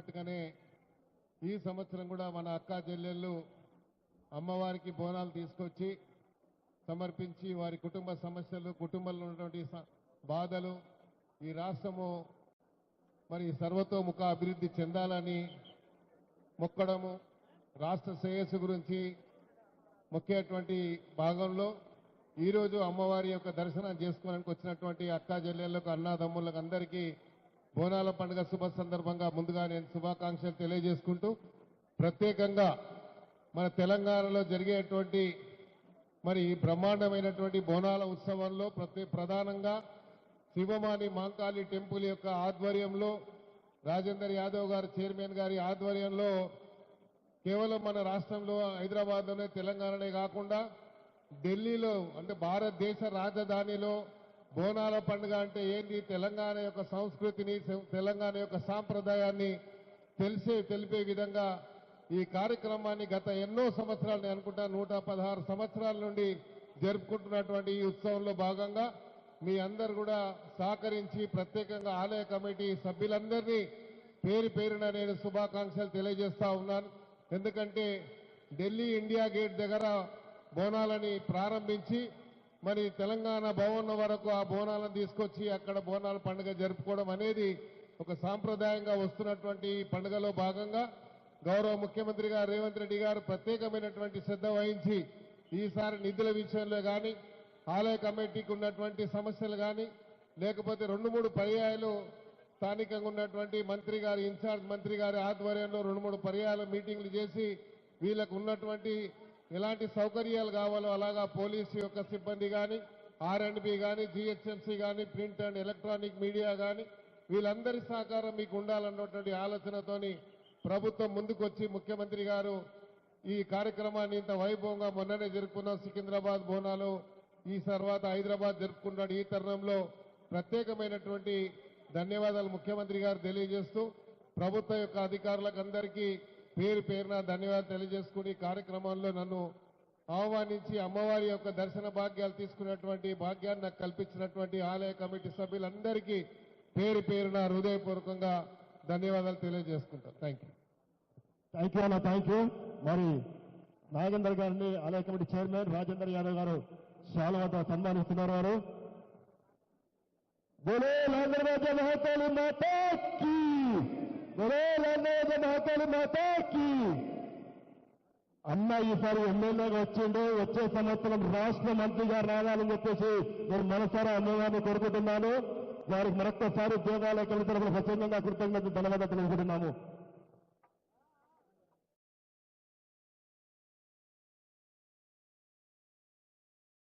చెప్పినట్టుగానే ఈ సంవత్సరం కూడా మన అక్కా చెల్లెళ్ళు అమ్మవారికి బోనాలు తీసుకొచ్చి సమర్పించి వారి కుటుంబ సమస్యలు కుటుంబంలో ఉన్నటువంటి బాధలు ఈ రాష్ట్రము మరి సర్వతోముఖ అభివృద్ధి చెందాలని మొక్కడము రాష్ట్ర శ్రేయస్సు గురించి మొక్కేటువంటి భాగంలో ఈరోజు అమ్మవారి యొక్క దర్శనం చేసుకోవడానికి వచ్చినటువంటి అక్కా చెల్లెళ్ళకు అన్నాదమ్ములకు అందరికీ బోనాల పండుగ శుభ సందర్భంగా ముందుగా నేను శుభాకాంక్షలు తెలియజేసుకుంటూ ప్రత్యేకంగా మన తెలంగాణలో జరిగేటువంటి మరి ఈ బ్రహ్మాండమైనటువంటి బోనాల ఉత్సవంలో ప్రతి ప్రధానంగా శివమాని మాంకాళి టెంపుల్ యొక్క ఆధ్వర్యంలో రాజేందర్ యాదవ్ గారు చైర్మన్ గారి ఆధ్వర్యంలో కేవలం మన రాష్ట్రంలో హైదరాబాద్లోనే తెలంగాణనే కాకుండా ఢిల్లీలో అంటే భారతదేశ రాజధానిలో బోనాల పండుగ అంటే ఏంటి? తెలంగాణ యొక్క సంస్కృతిని తెలంగాణ యొక్క సాంప్రదాయాన్ని తెలిసే తెలిపే విధంగా ఈ కార్యక్రమాన్ని గత ఎన్నో సంవత్సరాలు నేను అనుకుంటా నూట పదహారు సంవత్సరాల నుండి జరుపుకుంటున్నటువంటి ఈ ఉత్సవంలో భాగంగా మీ అందరు కూడా సహకరించి ప్రత్యేకంగా ఆలయ కమిటీ సభ్యులందరినీ పేరు పేరున నేను శుభాకాంక్షలు తెలియజేస్తా ఉన్నాను. ఎందుకంటే ఢిల్లీ ఇండియా గేట్ దగ్గర బోనాలని ప్రారంభించి మరి తెలంగాణ భవన్ వరకు ఆ బోనాలను తీసుకొచ్చి అక్కడ బోనాల పండుగ జరుపుకోవడం అనేది ఒక సాంప్రదాయంగా వస్తున్నటువంటి ఈ పండుగలో భాగంగా గౌరవ ముఖ్యమంత్రి గారు రేవంత్ రెడ్డి గారు ప్రత్యేకమైనటువంటి శ్రద్ధ వహించి ఈసారి నిధుల విషయంలో కానీ ఆలయ కమిటీకి ఉన్నటువంటి సమస్యలు కానీ లేకపోతే రెండు మూడు పర్యాయాలు స్థానికంగా ఉన్నటువంటి మంత్రి గారి ఇన్ఛార్జ్ మంత్రి గారి ఆధ్వర్యంలో రెండు మూడు పర్యాయాలు మీటింగ్లు చేసి వీళ్ళకు ఉన్నటువంటి ఎలాంటి సౌకర్యాలు కావాలో అలాగా పోలీసు యొక్క సిబ్బంది కానీ ఆర్ అండ్ బి కానీ జిహెచ్ఎంసీ కానీ ప్రింట్ అండ్ ఎలక్ట్రానిక్ మీడియా కానీ వీళ్ళందరి సహకారం మీకు ఉండాలన్నటువంటి ఆలోచనతోని ప్రభుత్వం ముందుకొచ్చి ముఖ్యమంత్రి గారు ఈ కార్యక్రమాన్ని ఇంత వైభవంగా మొన్ననే జరుపుకున్నాం. సికింద్రాబాద్ బోనాలు ఈ తర్వాత హైదరాబాద్ జరుపుకున్నాడు ఈ తరుణంలో ప్రత్యేకమైనటువంటి ధన్యవాదాలు ముఖ్యమంత్రి గారు తెలియజేస్తూ ప్రభుత్వ యొక్క అధికారులకు అందరికీ పేరు పేరున ధన్యవాదాలు తెలియజేసుకుని కార్యక్రమంలో నన్ను ఆహ్వానించి అమ్మవారి యొక్క దర్శన భాగ్యాలు తీసుకున్నటువంటి భాగ్యాన్ని నాకు కల్పించినటువంటి ఆలయ కమిటీ సభ్యులందరికీ పేరు పేరున హృదయపూర్వకంగా ధన్యవాదాలు తెలియజేసుకుంటాను థ్యాంక్ యూ థ్యాంక్ యూ అన్న థ్యాంక్ యూ మరి నాగేందర్ గారిని ఆలయ కమిటీ చైర్మన్ రాజేందర్ యాదవ్ గారు శాలువతో సన్మానిస్తున్నారు వారు. బోలే లాంధ్రరాజ మహాకాళి మాతాకి బోలే లాంధ్రరాజ మహాకాళి మాతాకి. అన్న ఈసారి ఎమ్మెల్యేగా వచ్చిండు వచ్చే సంవత్సరం రాష్ట్ర మంత్రిగా రావాలని చెప్పేసి నేను మనసారా అమ్మవారిని కోరుకుంటున్నాను. వారికి మరొక్కసారి దేవాలయ కమిటీ తరఫున ప్రత్యేకంగా ధన్యవాదాలు తెలుసుకుంటున్నాము